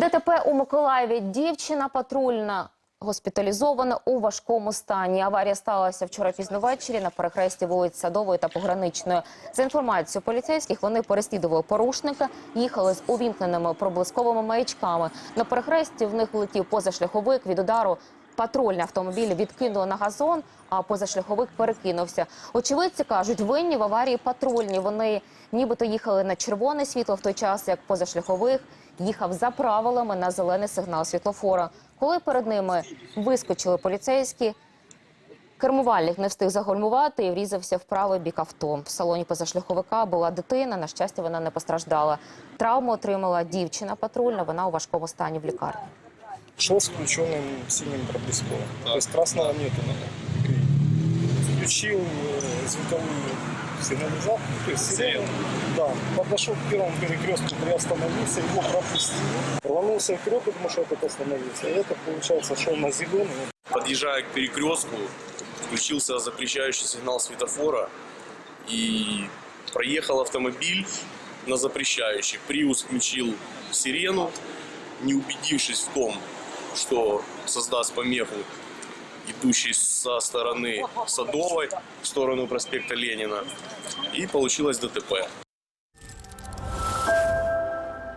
ДТП у Миколаєві. Дівчина патрульна госпіталізована у важкому стані. Аварія сталася вчора пізно ввечері на перехресті вулиць Садової та Пограничної. За інформацією поліцейських, вони переслідували порушника, їхали з увімкненими проблисковими маячками. На перехресті в них влетів позашляховик від удару. Патрульний автомобіль відкинуло на газон, а позашляховик перекинувся. Очевидці кажуть, винні в аварії патрульні. Вони нібито їхали на червоне світло в той час, як позашляховик їхав за правилами на зелений сигнал світлофора. Коли перед ними вискочили поліцейські, кермувальник не встиг загальмувати і врізався в правий бік авто. В салоні позашляховика була дитина. На щастя, вона не постраждала. Травму отримала дівчина патрульна. Вона у важкому стані в лікарні. Шел с включенным синим проблесковым. То есть красного нету. Включил э, звуковую сигнализацию, то есть сирену. Да, подошел к первому перекрестку, приостановился, его пропустил. Рванулся вперед, потому что этот остановился. И это, получается, шел на зеленый. Подъезжая к перекрестку, включился запрещающий сигнал светофора и проехал автомобиль на запрещающий. Приус включил сирену, не убедившись в том, что создаст помеху идущей со стороны Садовой в сторону проспекта Ленина. И получилось ДТП.